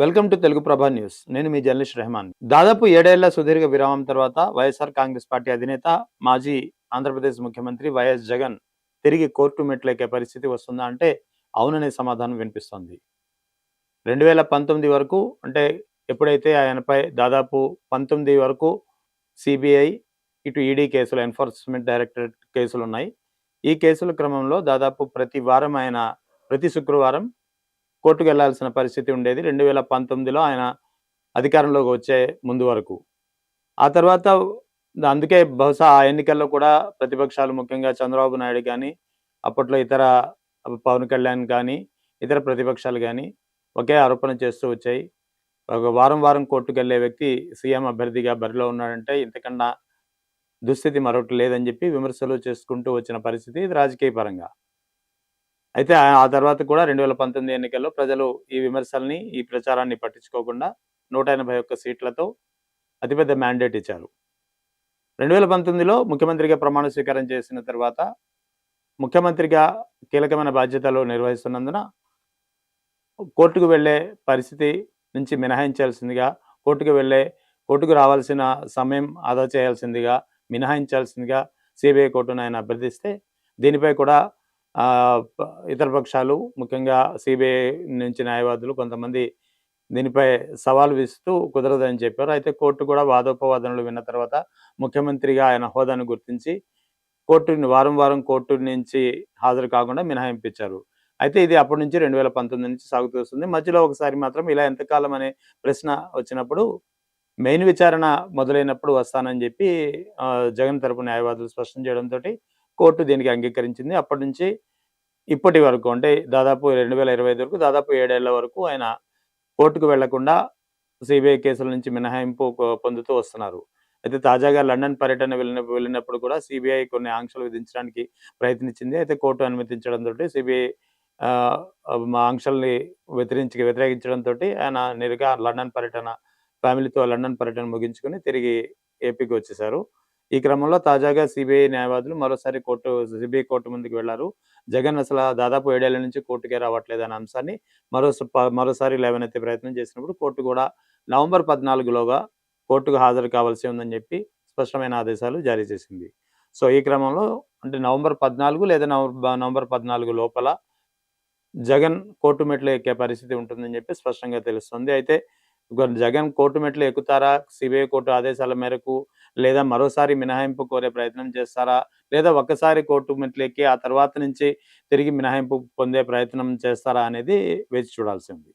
Welcome to Telugu ప్రభా news. నేను మీ journalist Rahman. దాదాపు ఏడేళ్ళ సుదీర్ఘ విరామం తర్వాత వైఎస్ఆర్ కాంగ్రెస్ పార్టీ అధినేత మాజీ ఆంధ్రప్రదేశ్ ముఖ్యమంత్రి వైఎస్ జగన్ తిరిగి కోర్టు మెట్లెక్కే పరిస్థితి వస్తుందా అంటే అవుననే సమాధానం వినిపిస్తోంది. రెండు వేల పంతొమ్మిది వరకు అంటే ఎప్పుడైతే ఆయనపై దాదాపు పంతొమ్మిది వరకు సిబిఐ ఇటు ఈడీ కేసులు ఎన్ఫోర్స్మెంట్ డైరెక్టరేట్ కేసులు ఉన్నాయి ఈ కేసుల క్రమంలో దాదాపు ప్రతి వారం ఆయన ప్రతి శుక్రవారం కోర్టుకు వెళ్ళాల్సిన పరిస్థితి ఉండేది. రెండు వేల పంతొమ్మిదిలో ఆయన అధికారంలోకి వచ్చే ముందు వరకు. ఆ తర్వాత అందుకే బహుశా ఆ ఎన్నికల్లో కూడా ప్రతిపక్షాలు ముఖ్యంగా చంద్రబాబు నాయుడు కానీ అప్పట్లో ఇతర పవన్ కళ్యాణ్ కానీ ఇతర ప్రతిపక్షాలు కానీ ఒకే ఆరోపణ చేస్తూ వచ్చాయి. ఒక వారం వారం కోర్టుకు వెళ్ళే వ్యక్తి సీఎం అభ్యర్థిగా బరిలో ఉన్నాడంటే ఇంతకన్నా దుస్థితి మరొకటి లేదని చెప్పి విమర్శలు చేసుకుంటూ వచ్చిన పరిస్థితి ఇది రాజకీయ పరంగా. అయితే ఆ తర్వాత కూడా రెండు వేల పంతొమ్మిది ఎన్నికల్లో ప్రజలు ఈ విమర్శల్ని ఈ ప్రచారాన్ని పట్టించుకోకుండా నూట ఎనభై ఒక్క సీట్లతో అతిపెద్ద మ్యాండేట్ ఇచ్చారు. రెండు వేల పంతొమ్మిదిలో ముఖ్యమంత్రిగా ప్రమాణ స్వీకారం చేసిన తర్వాత ముఖ్యమంత్రిగా కీలకమైన బాధ్యతలు నిర్వహిస్తున్నందున కోర్టుకు వెళ్ళే పరిస్థితి నుంచి మినహాయించాల్సిందిగా కోర్టుకు వెళ్ళే కోర్టుకు రావాల్సిన సమయం ఆదా చేయాల్సిందిగా మినహాయించాల్సిందిగా సిబిఐ కోర్టును ఆయన అభ్యర్థిస్తే దీనిపై కూడా ఇతర పక్షాలు ముఖ్యంగా సిబిఐ నుంచి న్యాయవాదులు కొంతమంది దీనిపై సవాల్ విస్తూ కుదరదని చెప్పారు. అయితే కోర్టు కూడా వాదోపవాదనలు విన్న తర్వాత ముఖ్యమంత్రిగా ఆయన హోదాను గుర్తించి కోర్టుని వారం వారం కోర్టు నుంచి హాజరు కాకుండా మినహాయింపించారు. అయితే ఇది అప్పటి నుంచి రెండు వేల పంతొమ్మిది నుంచి సాగుతూ వస్తుంది. మధ్యలో ఒకసారి మాత్రం ఇలా ఎంతకాలం అనే ప్రశ్న వచ్చినప్పుడు మెయిన్ విచారణ మొదలైనప్పుడు వస్తానని చెప్పి జగన్ తరపు న్యాయవాదులు స్పష్టం చేయడంతో కోర్టు దీనికి అంగీకరించింది. అప్పటి నుంచి ఇప్పటి వరకు అంటే దాదాపు రెండు వేల ఇరవై ఐదు వరకు దాదాపు ఏడేళ్ళ వరకు ఆయన కోర్టుకు వెళ్ళకుండా సిబిఐ కేసుల నుంచి మినహాయింపు పొందుతూ వస్తున్నారు. అయితే తాజాగా లండన్ పర్యటన వెళ్ళిన వెళ్ళినప్పుడు కూడా సిబిఐ కొన్ని ఆంక్షలు విధించడానికి ప్రయత్నించింది. అయితే కోర్టు అనుమతించడంతో సిబిఐ మా ఆంక్షల్ని వ్యతిరేకించి వ్యతిరేకించడంతో ఆయన నేరుగా లండన్ పర్యటన ఫ్యామిలీతో లండన్ పర్యటన ముగించుకొని తిరిగి ఏపీకి వచ్చేసారు ఈ క్రమంలో తాజాగా సిబిఐ న్యాయవాదులు మరోసారి కోర్టు సిబిఐ కోర్టు ముందుకు వెళ్ళారు. జగన్ అసలు దాదాపు ఏడేళ్ళ నుంచి కోర్టుకే రావట్లేదు అనే అంశాన్ని మరో మరోసారి లేవనెత్తే ప్రయత్నం చేసినప్పుడు కోర్టు కూడా నవంబర్ పద్నాలుగులోగా కోర్టుకు హాజరు కావాల్సి ఉందని చెప్పి స్పష్టమైన ఆదేశాలు జారీ చేసింది. సో ఈ క్రమంలో అంటే నవంబర్ పద్నాలుగు లేదా నవంబర్ నవంబర్ పద్నాలుగు లోపల జగన్ కోర్టు మెట్లు ఎక్కే పరిస్థితి ఉంటుందని చెప్పి స్పష్టంగా తెలుస్తుంది. అయితే జగన్ కోర్టు మెట్లు ఎక్కుతారా? సిబిఐ కోర్టు ఆదేశాల మేరకు లేదా మరోసారి మినహాయింపు కోరే ప్రయత్నం చేస్తారా? లేదా ఒక్కసారి కోర్టు మెట్లు ఎక్కి ఆ తర్వాత నుంచి తిరిగి మినహాయింపు పొందే ప్రయత్నం చేస్తారా అనేది వేచి చూడాల్సి ఉంది.